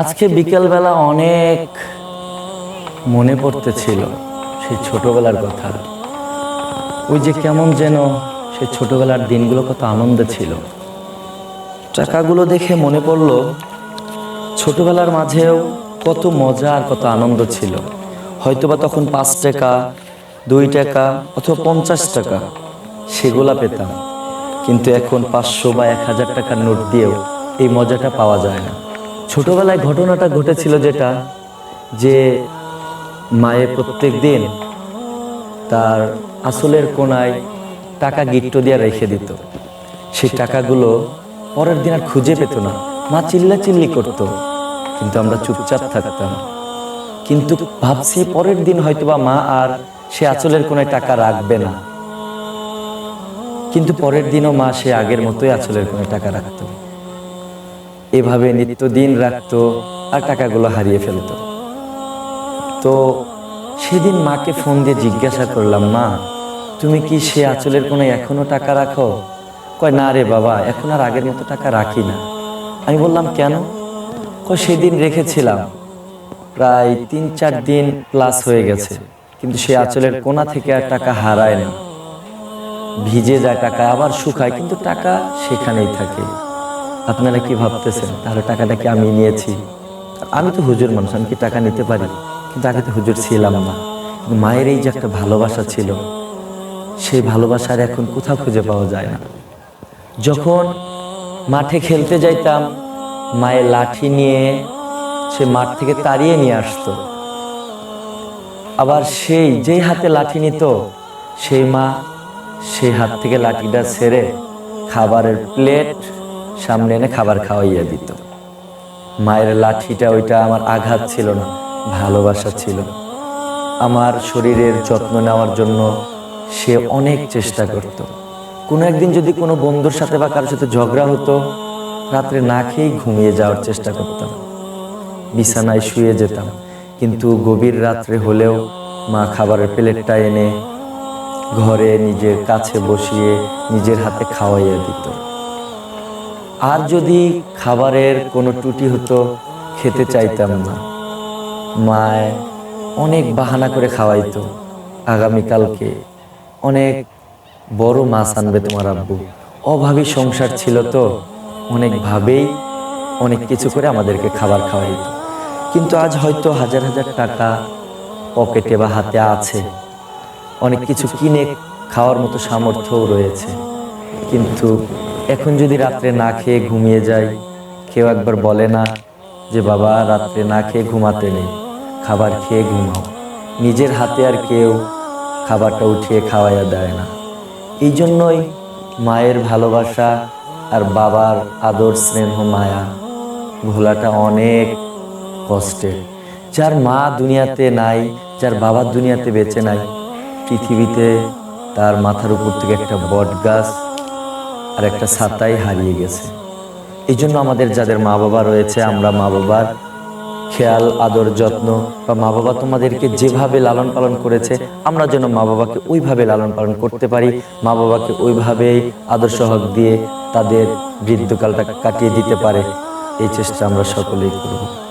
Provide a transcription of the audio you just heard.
আজকে বিকেলবেলা অনেক মনে পড়তেছিল সেই ছোটবেলার কথা। ওই যে কেমন যেন সেই ছোটবেলার দিনগুলো কত আনন্দে ছিল। টাকাগুলো দেখে মনে পড়ল ছোটবেলার মাঝেও কত মজা আর কত আনন্দ ছিল। হয়তোবা তখন পাঁচ টাকা দুই টাকা অথবা পঞ্চাশ টাকা সেগুলা পেতাম। কিন্তু এখন পাঁচশো বা এক হাজার টাকার নোট দিয়েও এই মজাটা পাওয়া যায় না। ছোটবেলায় ঘটনাটা ঘটেছিল যেটা, যে মায়ে প্রত্যেক দিন তার আসলের কোনায় টাকা গিট্ট দিয়ে রেখে দিত। সেই টাকাগুলো পরের দিন আর খুঁজে পেত না। মা চিল্লা চিল্লি করতো, কিন্তু আমরা চুপচাপ থাকতাম। কিন্তু ভাবছি পরের দিন হয়তোবা মা আর সে আঁচলের কোনায় টাকা রাখবে না। কিন্তু পরের দিনও মা সে আগের মতোই আঁচলের কোনায় টাকা রাখতো। এভাবে নিত্যদিন রাখতো আর টাকাগুলো হারিয়ে ফেলতো। তো সেদিন মাকে ফোন দিয়ে জিজ্ঞাসা করলাম, মা, তুমি কি সে আঁচলের কোনো এখনও টাকা রাখো? কয়, না রে বাবা, এখন আর আগের মতো টাকা রাখি না। আমি বললাম, কেন? কয়, সেদিন রেখেছিলাম। প্রায় তিন চার দিন প্লাস হয়ে গেছে, কিন্তু সে আঁচলের কোনা থেকে আর টাকা হারায় না। ভিজে যায় টাকা, আবার শুকায়, কিন্তু টাকা সেখানেই থাকে। আপনারা কি ভাবতেছেন? তাহলে টাকাটা কি আমি নিয়েছি? আমি তো হুজুর মানুষ, আমি কি টাকা নিতে পারি? কিন্তু আগে তো হুজুর ছিলাম না। মায়ের এই যে একটা ভালোবাসা ছিল, সেই ভালোবাসার এখন কোথাও খুঁজে পাওয়া যায় না। যখন মাঠে খেলতে যাইতাম, মায়ের লাঠি নিয়ে সে মাঠ থেকে তাড়িয়ে নিয়ে আসতো। আবার সেই যেই হাতে লাঠি নিত, সেই মা সেই হাত থেকে লাঠিটা ছেড়ে খাবারের প্লেট সামনে এনে খাবার খাওয়াইয়া দিত। মায়ের লাঠিটা ওইটা আমার আঘাত ছিল না, ভালোবাসা ছিল। আমার শরীরের যত্ন নেওয়ার জন্য সে অনেক চেষ্টা করত। কোনো একদিন যদি কোনো বন্ধুর সাথে বা কারোর সাথে ঝগড়া হতো, রাত্রে না খেয়েই ঘুমিয়ে যাওয়ার চেষ্টা করতাম। বিছানায় শুয়ে যেতাম, কিন্তু গভীর রাত্রে হলেও মা খাবারের প্লেটটা এনে ঘরে নিজের কাছে বসিয়ে নিজের হাতে খাওয়াইয়া দিত। আর যদি খাবারের কোনো ত্রুটি হতো, খেতে চাইতাম না। মায় অনেক বাহানা করে খাওয়াইতো। আগামীকালকে অনেক বড় মাছ আনবে তোমার আব্বু। অভাবী সংসার ছিল তো অনেকভাবেই অনেক কিছু করে আমাদেরকে খাবার খাওয়াইত। কিন্তু আজ হয়তো হাজার হাজার টাকা পকেটে বা হাতে আছে। অনেক কিছু কিনে খাওয়ার মতো সামর্থ্যও রয়েছে। কিন্তু এখন যদি রাত্রে না খেয়ে ঘুমিয়ে যাই, কেউ একবার বলে না যে, বাবা, রাত্রে না খেয়ে ঘুমাতে নেই, খাবার খেয়ে ঘুমাও। নিজের হাতে আর কেউ খাবারটা উঠিয়ে খাওয়াইয়া দেয় না। এই জন্যই মায়ের ভালোবাসা আর বাবার আদর স্নেহ মায়া ভোলাটা অনেক কষ্টের। যার মা দুনিয়াতে নাই, যার বাবা দুনিয়াতে বেঁচে নাই, পৃথিবীতে তার মাথার উপর থেকে একটা বট গাছ আর একটা ছাতাই হারিয়ে গেছে। এই জন্য আমাদের যাদের মা বাবা রয়েছে, আমরা মা বাবার খেয়াল, আদর, যত্ন বা মা বাবা তোমাদেরকে যেভাবে লালন পালন করেছে, আমরা যেন মা বাবাকে ওইভাবে লালন পালন করতে পারি মা বাবাকে ওইভাবেই আদর্শ হক দিয়ে তাদের বৃদ্ধকালটা কাটিয়ে দিতে পারে। এই চেষ্টা আমরা সকলেই করব।